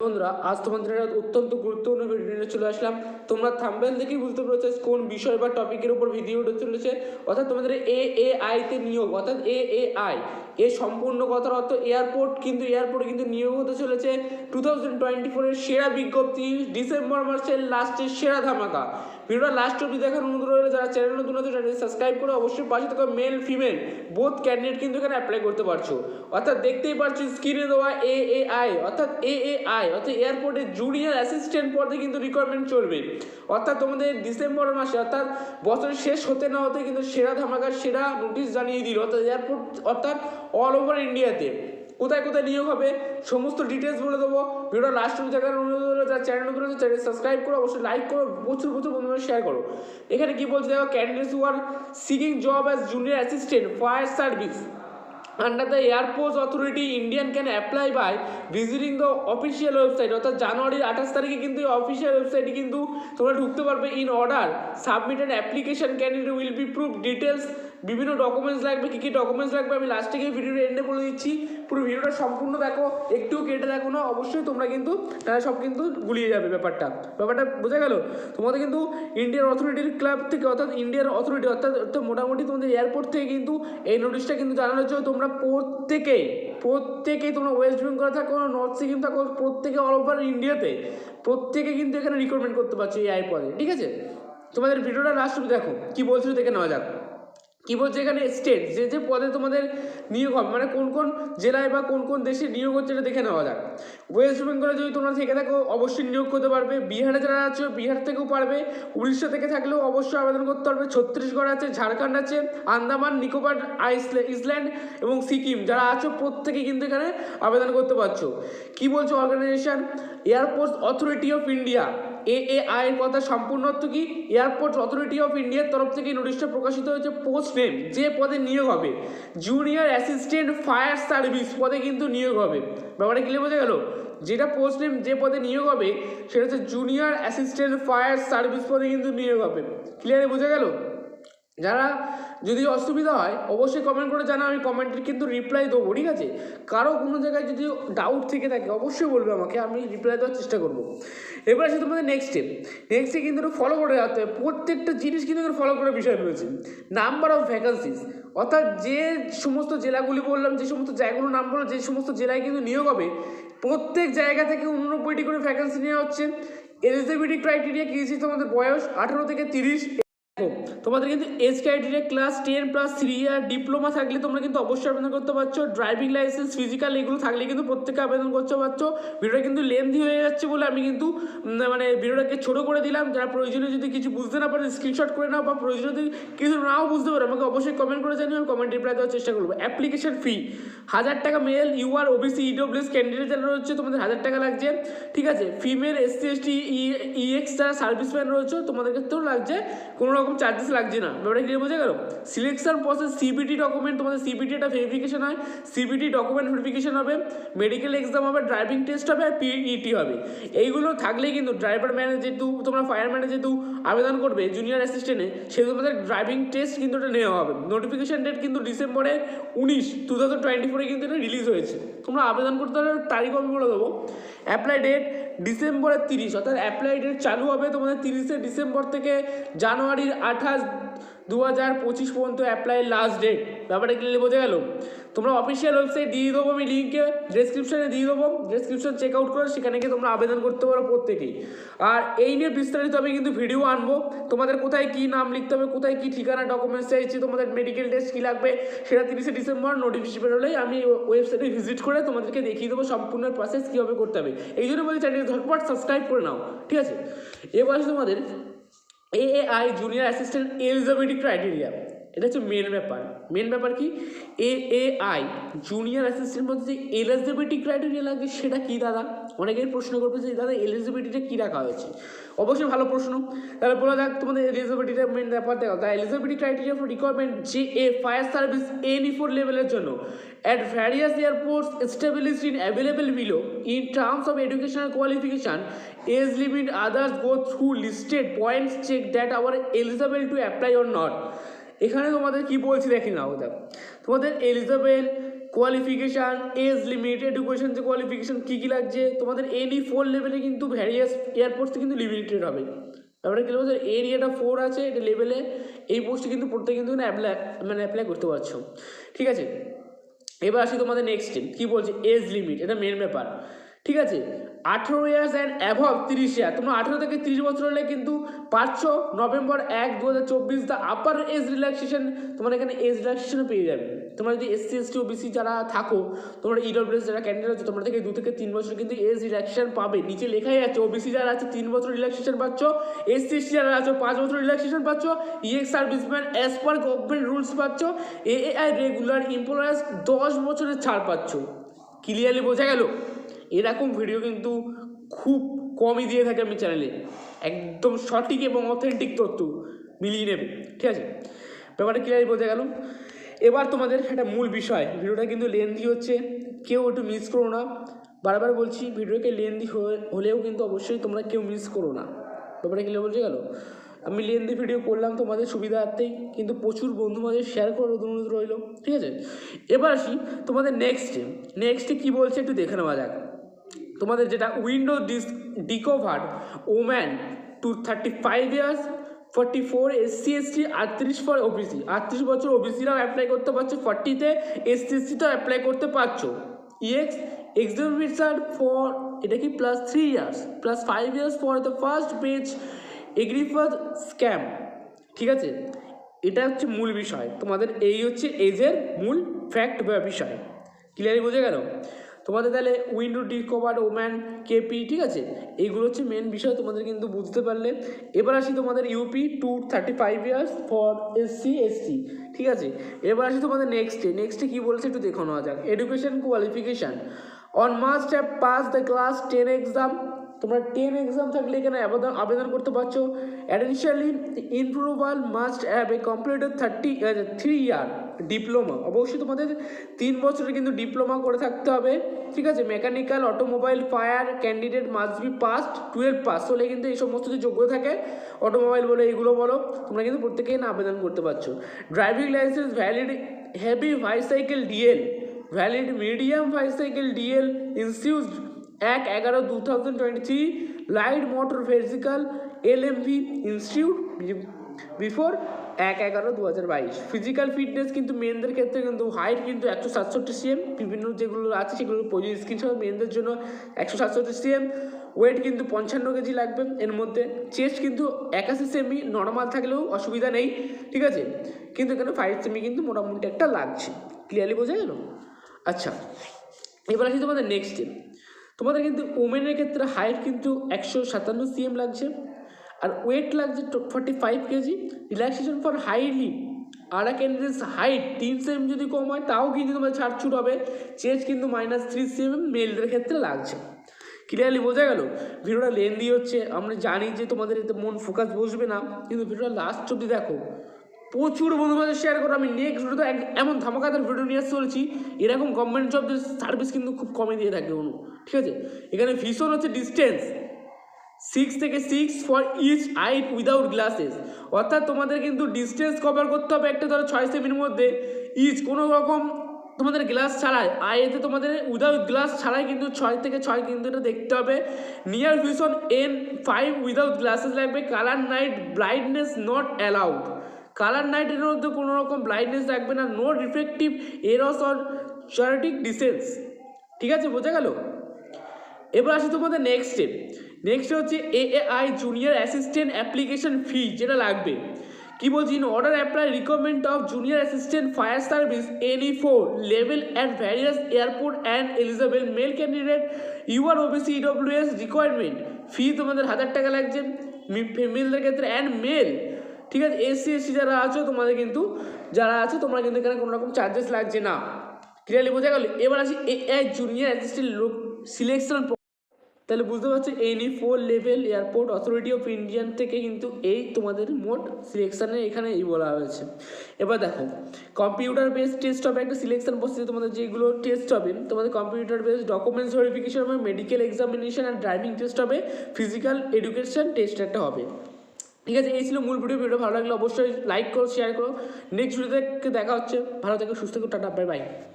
বন্ধুরা, আজ তোমাদের একটা অত্যন্ত গুরুত্বপূর্ণ ভিডিও চলে আসলাম। তোমরা থাম্বেল দেখেই বুঝতে পেরেছ কোন বিষয় বা টপিকের উপর ভিডিওটা চলেছে। অর্থাৎ তোমাদের এ এ আইতে নিয়োগ, অর্থাৎ এ এ আই এ সম্পূর্ণ কথার অর্থ এয়ারপোর্ট কিন্তু এয়ারপোর্টে কিন্তু নিয়োগ হতে চলেছে টু থাউজেন্ড টোয়েন্টি ফোরের সেরা বিজ্ঞপ্তি ডিসেম্বর মাসের লাস্টের সেরা ধামাকা। ভিডিওটা লাস্ট অব্দি দেখার অনুরোধ রইলে, যারা চ্যানেল নতুন আছে চ্যানেল সাবস্ক্রাইব করে অবশ্যই পাশে থাকা মেল ফিমেল বোথ ক্যান্ডিডেট কিন্তু এখানে অ্যাপ্লাই করতে পারছ। অর্থাৎ দেখতেই পাচ্ছ স্ক্রিনে দেওয়া এ এ আই অর্থাৎ এ এ আই অর্থাৎ এয়ারপোর্টে জুনিয়র অ্যাসিস্ট্যান্ট পদে কিন্তু রিকোয়ারমেন্ট চলবে। অর্থাৎ তোমাদের ডিসেম্বর মাসে, অর্থাৎ বছর শেষ হতে না হতে কিন্তু সেরা ধামাকার সেরা নোটিশ জানিয়ে দিল। অর্থাৎ এয়ারপোর্ট অর্থাৎ অল ওভার ইন্ডিয়াতে কোথায় কোথায় নিয়োগ হবে, সমস্ত ডিটেলস বলে দেবো। ভিডিও লাস্ট অব্দি দেখার অনুরোধ হলো যারা চ্যানেল নতুন আছে চ্যানেল সাবস্ক্রাইব করো, অবশ্যই লাইক করো, প্রচুর প্রচুর বন্ধুরা শেয়ার করো। এখানে কি বলছে দেখো candidates who are seeking job as junior assistant fire service under the airports authority Indian can apply by visiting the official website অর্থাৎ জানুয়ারির আঠাশ তারিখে কিন্তু এই অফিসিয়াল ওয়েবসাইটে কিন্তু তোমরা ঢুকতে পারবে in order submitted application candidate will be prove details বিভিন্ন ডকুমেন্টস লাগবে কী কী ডকুমেন্টস লাগবে আমি লাস্টে গিয়ে ভিডিওর এন্ডে বলে দিচ্ছি। পুরো ভিডিওটা সম্পূর্ণ দেখো একটু কেটে দেখো না অবশ্যই তোমরা কিন্তু আহ, সব কিন্তু গুলিয়ে যাবে ব্যাপারটা। ব্যাপারটা বোঝা গেল? তোমাদের কিন্তু ইন্ডিয়ান অথরিটির ক্লাব থেকে অর্থাৎ ইন্ডিয়ান অথরিটি অর্থাৎ মোটামুটি তোমাদের এয়ারপোর্ট থেকে কিন্তু এই নোটিশটা কিন্তু জানানো হচ্ছে তোমরা প্রত্যেকেই প্রত্যেকেই তোমরা ওয়েস্ট বেঙ্গল থাকো নর্থ সিকিম থাকো প্রত্যেকে অল ওভার ইন্ডিয়াতে প্রত্যেকে কিন্তু এখানে রিক্রুটমেন্ট করতে পারছ এই আই পদে ঠিক আছে? তোমাদের ভিডিওটা লাস্ট দেখো কি বলছিল দেখে নেওয়া যাক। কি বলছে এখানে স্টেট যে যে পদে তোমাদের নিয়োগ হবে মানে কোন কোন জেলায় বা কোন কোন দেশে নিয়োগ হচ্ছে এটা দেখে নেওয়া যাক। ওয়েস্ট বেঙ্গলে যদি তোমরা থেকে থাকো, অবশ্যই নিয়োগ করতে পারবে। বিহারে যারা আছো, বিহার থেকেও পারবে। উড়িষ্যা থেকে থাকলেও অবশ্যই আবেদন করতে পারবে ছত্তিশগড় আছে, ঝাড়খণ্ড আছে, আন্দামান, নিকোবর ইসল্যান্ড এবং সিকিম। যারা আছো, প্রত্যেকে কিন্তু এখানে আবেদন করতে পারছ। কি বলছো organisation airport authority of India এ এ কথা সম্পূর্ণ অর্থ কি? এয়ারপোর্ট অথরিটি অফ ইন্ডিয়ার তরফ থেকে নোটিশটা প্রকাশিত হয়েছে পোস্ট নেম যে পদে নিয়োগ হবে। জুনিয়র অ্যাসিস্ট্যান্ট ফায়ার সার্ভিস পদে কিন্তু নিয়োগ হবে। ব্যাপারে ক্লিয়ার বোঝা গেল? যেটা পোস্ট নেম যে পদে নিয়োগ হবে, সেটা হচ্ছে জুনিয়র অ্যাসিস্ট্যান্ট ফায়ার সার্ভিস পদে কিন্তু নিয়োগ হবে। ক্লিয়ারে বোঝা গেল? যারা যদি অসুবিধা হয়, অবশ্যই কমেন্ট করে জানা আমি কমেন্টের কিন্তু রিপ্লাই দেবো, ঠিক আছে? কারও কোনো জায়গায় যদি ডাউট থেকে থাকে, অবশ্যই বলবে আমাকে, আমি রিপ্লাই দেওয়ার চেষ্টা করব। এবার আছে তোমাদের নেক্সট স্টেপ নেক্সটে কিন্তু ফলো করে যেতে হবে। প্রত্যেকটা জিনিস কিন্তু ফলো করার বিষয় রয়েছে। নাম্বার অফ ভ্যাকান্সিস অর্থাৎ যে সমস্ত জেলাগুলি বললাম, যে সমস্ত জায়গাগুলোর নাম বললাম, যে সমস্ত জেলায় কিন্তু নিয়োগ হবে, প্রত্যেক জায়গা থেকে উননব্বইটি করে ভ্যাকান্সি নেওয়া হচ্ছে। এলিজিবিলিটি ক্রাইটেরিয়া কী তোমাদের বয়স, আঠেরো থেকে তিরিশ। তোমাদের কিন্তু age criteria class ten plus three year diploma থাকলে তোমরা কিন্তু অবশ্যই আবেদন করতে পারছ। ড্রাইভিং লাইসেন্স ফিজিক্যাল এগুলো থাকলে কিন্তু প্রত্যেকে আবেদন করতে পারছ। ভিডিওটা কিন্তু লেন্দি হয়ে যাচ্ছে বলে আমি কিন্তু মানে ভিডিওটাকে ছোটো করে দিলাম। যারা প্রয়োজনীয় যদি কিছু বুঝতে না পারে স্ক্রিনশট করে নাও বা প্রয়োজনীয় যদি কিছু নাও বুঝতে পারো, আমাকে অবশ্যই কমেন্ট করে জানিও, আমি কমেন্ট রিপ্লাই দেওয়ার চেষ্টা করব। অ্যাপ্লিকেশন ফি হাজার টাকা male UR OBC EWS candidate যারা রয়েছে, তোমাদের হাজার টাকা লাগছে। ঠিক আছে? ফিমেল এসসি এসটি ইএক্স যারা সার্ভিসম্যান রয়েছে, তোমাদের ক্ষেত্রেও লাগছে। কোনো রকম চার্জেস লাগছে না। ব্যাপারটা ক্লিয়ার বোঝা গেল? সিলেকশন প্রসেস সিবিটি ডকুমেন্ট তোমাদের সিবিটি একটা ভেরিফিকেশন হয় সিবিটি ডকুমেন্ট ভেরিফিকেশন হবে মেডিকেল এক্সাম হবে ড্রাইভিং টেস্ট হবে, আর পিইটি হবে। এইগুলো থাকলেই কিন্তু ড্রাইভার ম্যানে যেহেতু, তোমরা ফায়ারম্যানে যেহেতু আবেদন করবে জুনিয়র অ্যাসিস্ট্যান্টে সেহেতু তোমাদের ড্রাইভিং টেস্ট কিন্তু এটা নেওয়া হবে। নোটিফিকেশান ডেট কিন্তু ডিসেম্বরে উনিশ টু থাউজেন্ড টোয়েন্টি ফোরে কিন্তু এটা রিলিজ হয়েছে। তোমরা আবেদন করতে হলে তারিখ আমি বলে দেবো। অ্যাপ্লাই ডেট ডিসেম্বরের তিরিশ, অর্থাৎ অ্যাপ্লাই ডেট চালু হবে তোমাদের তিরিশে ডিসেম্বর থেকে জানুয়ারির আঠাশ দু হাজার পঁচিশ পর্যন্ত অ্যাপ্লাই লাস্ট ডেট ব্যাপারটা ক্লিয়ারলি বোঝা গেল। তোমরা অফিসিয়াল ওয়েবসাইট দিয়ে দেবো, আমি লিঙ্কে ডেসক্রিপশনে দিয়ে দেবো। ডেসক্রিপশন চেক আউট করে, সেখানে গিয়ে তোমরা আবেদন করতে পারো প্রত্যেকেই। আর এই নিয়ে বিস্তারিত আমি কিন্তু ভিডিও আনব। তোমাদের কোথায় কী নাম লিখতে হবে, কোথায় কী ঠিকানা ডকুমেন্টস চাইছি তোমাদের মেডিকেল টেস্ট কী লাগবে, সেটা তিরিশে ডিসেম্বর নোটিফিকেশন বেরোলেই আমি ওয়েবসাইটে ভিজিট করে তোমাদেরকে দেখিয়ে দেবো সম্পূর্ণ প্রসেস কীভাবে করতে হবে। এই জন্য বলছি চ্যানেল ঝটপট সাবস্ক্রাইব করে নাও, ঠিক আছে? এবার তোমাদের AI junior assistant eligibility criteria এটা হচ্ছে মেন ব্যাপার। মেন ব্যাপার কি? A A I junior assistant মধ্যে যে এলিজিবিলিটি ক্রাইটেরিয়া লাগে সেটা কী দাদা? অনেকেই প্রশ্ন করবে যে দাদা এলিজিবিলিটিটা কী রাখা হয়েছে? অবশ্যই ভালো প্রশ্ন। তাহলে বলা যাক তোমাদের এলিজিবিলিটিটা মেন ব্যাপার। দেখো the eligibility criteria for requirement যে a fire service NE four লেভেলের জন্য। At various airports established in available below in terms of educational qualification age limit others go through listed points check that our eligible to apply or not এখানে তোমাদের কি বলছি দেখি নাও, দেখ। তোমাদের eligible qualification age limit education যে qualification কী কী লাগছে? তোমাদের এনি ফোর লেভেলে কিন্তু ভ্যারিয়াস এয়ারপোর্টসে কিন্তু লিমিটেড হবে। তারপরে কী বলছে এরিয়াটা ফোর আছে এটা লেভেলে এই পোস্টে কিন্তু পড়তে কিন্তু অ্যাপ্লাই মানে অ্যাপ্লাই করতে পারছ। ঠিক আছে? এবার আসি তোমাদের নেক্সট কি বলছে? এজ লিমিট এটা মেন ব্যাপার। ঠিক আছে? আঠেরো ইয়ার্স অ্যান্ড অ্যাভভ তিরিশ ইয়ার তোমরা আঠেরো থেকে তিরিশ বছর হলে কিন্তু পারছ। নভেম্বর এক দু হাজার চব্বিশ দ্য আপার এজ রিল্যাক্সেশন তোমার এখানে এজ রিল্যাক্সেশনও পেয়ে যাবে। তোমরা যদি এসসি এসটি ওবিসি যারা থাকো, তোমরা ইডব্লিউএস যারা ক্যান্ডিডেট আছে, তোমরা থেকে দু থেকে তিন বছর কিন্তু এজ রিল্যাক্সেশন পাবে। নিচে লেখাই আছে ওবিসি যারা আছে, তিন বছর রিল্যাক্সেশন পাচ্ছ। এসসি এসটি যারা আছে, পাঁচ বছর রিল্যাক্সেশন পাচ্ছ। Ex serviceman as per government rules পাচ্ছ। এএআই রেগুলার এমপ্লয়ার্স দশ বছরের ছাড় পাচ্ছ। ক্লিয়ারলি বোঝা গেল? এরকম ভিডিও কিন্তু খুব কমই দিয়ে থাকে আমি চ্যানেলে একদম সঠিক এবং অথেন্টিক তথ্য মিলিয়ে নেবে, ঠিক আছে? ব্যাপারটা ক্লিয়ারলি বোঝা গেল। এবার তোমাদের একটা মূল বিষয় ভিডিওটা কিন্তু লেন্দি হচ্ছে, কেউ একটু মিস করো না। বারবার বলছি ভিডিওকে লেন্দি হলেও কিন্তু অবশ্যই তোমরা কেউ মিস করো না। ব্যাপারটা ক্লিয়ার বলছে গেল? আমি লেন্দি ভিডিও করলাম তোমাদের সুবিধার্থেই, কিন্তু প্রচুর বন্ধু মাঝে শেয়ার করার অনুরোধ রইল, ঠিক আছে? এবার আসি তোমাদের নেক্সটে নেক্সটে কী বলছে একটু দেখে নেওয়া যাক। তোমাদের যেটা উইন্ডো ডিস ডিকোভার woman to thirty five years forty four SC ST আটত্রিশ ফর ওবিসি আটত্রিশ বছর ওবিসিরাও অ্যাপ্লাই করতে পারছ ফর্টিতে এসসি এসটিতেও অ্যাপ্লাই করতে পারছ। ইএক্স এক্সিবিশন ফর এটা কি plus three years plus five years for the first page এগ্রিফার scam ঠিক আছে? এটা হচ্ছে মূল বিষয়, তোমাদের এই হচ্ছে এজের মূল ফ্যাক্ট বা বিষয়। ক্লিয়ারলি বোঝা গেল? তোমাদের তাহলে উইন্ডো ডিকভার ওম্যান কেপি, ঠিক আছে? এইগুলো হচ্ছে মেন বিষয়, তোমাদের কিন্তু বুঝতে পারলে। এবার আসি তোমাদের up to thirty five years for SC ST ঠিক আছে? এবার আসি তোমাদের নেক্সটে নেক্সটে কী বলছে একটু দেখো নেওয়া যাক। Education qualification on must have pass the class ten exam তোমরা টেন এক্সাম থাকলে এখানে আবেদন আবেদন করতে পারছ। Additionally ইমপ্রুভাল must have a completed thirty three year diploma. অবশ্যই তোমাদের তিন বছরের কিন্তু ডিপ্লোমা করে থাকতে হবে। ঠিক আছে? Mechanical, automobile, fire, candidate must be past twelve pass হলে কিন্তু এই সমস্ত যে যোগ্য থাকে, অটোমোবাইল বলো, এইগুলো বলো, তোমরা কিন্তু প্রত্যেকেই আবেদন করতে পারছ। Driving licence valid heavy bicycle DL valid medium bicycle DL institute এক এগারো two thousand twenty three light motor vehicle L M V institute before এক এগারো দু হাজার বাইশ। ফিজিক্যাল ফিটনেস কিন্তু মেনদের ক্ষেত্রে কিন্তু হাইট কিন্তু একশো সাতষট্টি সিএম বিভিন্ন যেগুলো আছে সেগুলো প্রয়োজন স্ক্রিনশট মেনদের জন্য একশো সাতষট্টি সিএম ওয়েট কিন্তু পঞ্চান্ন কেজি লাগবে। এর মধ্যে চেস্ট কিন্তু একাশি সেমি নর্মাল থাকলেও অসুবিধা নেই। ঠিক আছে? কিন্তু এখানে ফাইভ সেমি কিন্তু মোটামুটি একটা লাগছে। ক্লিয়ারলি বোঝা গেল? আচ্ছা এবার আসি তোমাদের নেক্সট তোমাদের কিন্তু ওমেনের ক্ষেত্রে হাইট কিন্তু একশো সাতান্ন সিএম লাগছে। আর ওয়েট লাগছে forty five kg. Relaxation for highly R candidates height তিন সেম যদি কম হয়, তাও কিন্তু তোমার ছাড়ছুট হবে চেঞ্জ কিন্তু মাইনাস থ্রি সেম মেলদের ক্ষেত্রে লাগছে। ক্লিয়ারলি বোঝা গেল, ভিডিওটা লেন্দি হচ্ছে। আমরা জানি যে তোমাদের এতে মন ফোকাস বসবে না, কিন্তু ভিডিওটা লাস্ট অব্দি দেখো। প্রচুর বন্ধুবান্ধব শেয়ার করো। আমি নেক্সট ভিডিওতে এমন ধামাকাদার ভিডিও নিয়ে আসতে চলেছি। এরকম গভর্নমেন্ট জবদের সার্ভিস কিন্তু খুব কমে দিয়ে থাকে অনু। ঠিক আছে? এখানে ভীষণ হচ্ছে ডিস্টেন্স সিক্স থেকে six for each eye without glasses অর্থাৎ তোমাদের কিন্তু ডিস্টেন্স কভার করতে হবে একটা ধরো ছয় সেমির মধ্যে। ইচ কোনো রকম তোমাদের গ্লাস ছাড়াই। আইএতে তোমাদের উইদাউট গ্লাস ছাড়াই কিন্তু ছয় থেকে ছয় কিন্তু এটা দেখতে হবে। Near vision N five without glasses লাগবে। Colour night brightness not allowed colour নাইটের মধ্যে কোনো রকম ব্লাইন্ডনেস রাখবে না। নো রিফ্লেকটিভ এরস অর চারিটিক ডিসেন্স ঠিক আছে, বোঝা গেল? এবার আসি তোমাদের নেক্সট স্টেপ নেক্সট হচ্ছে A I junior assistant application fee যেটা লাগবে। কি বলছি in order apply recommend of junior assistant fire service NE four level at various airport and eligible male candidate UR OBC EWS requirement fee তোমাদের হাজার টাকা লাগছে ফিমেলদের ক্ষেত্রে অ্যান্ড মেল ঠিক আছে এসসি এসসি যারা আছো, তোমাদের কিন্তু, যারা আছো, তোমরা কিন্তু এখানে কোনো রকম চার্জেস লাগছে না। ক্লিয়ারলি বোঝা গেল? এবার আসি এ জুনিয়র অ্যাসিস্ট্যান্ট লোক সিলেকশন তাহলে বুঝতে পারছ NE four level airport authority of Indian থেকে কিন্তু এই তোমাদের মোট সিলেকশানে এখানে এই বলা হয়েছে। এবার দেখো কম্পিউটার বেস টেস্ট হবে, একটা সিলেকশন প্রসেসে তোমাদের যেগুলো টেস্ট হবে, তোমাদের কম্পিউটার বেস ডকুমেন্টস ভেরিফিকেশন হবে মেডিকেল এক্সামিনেশন আর ড্রাইভিং টেস্ট হবে ফিজিক্যাল এডুকেশন টেস্ট একটা হবে। ঠিক আছে, এই ছিল মূল ভিডিও ভিডিও ভালো লাগলে অবশ্যই লাইক করো শেয়ার করো। নেক্সট ভিডিওতে দেখা হচ্ছে, ভালো থেকে, সুস্থ করে টাটা বাই বাই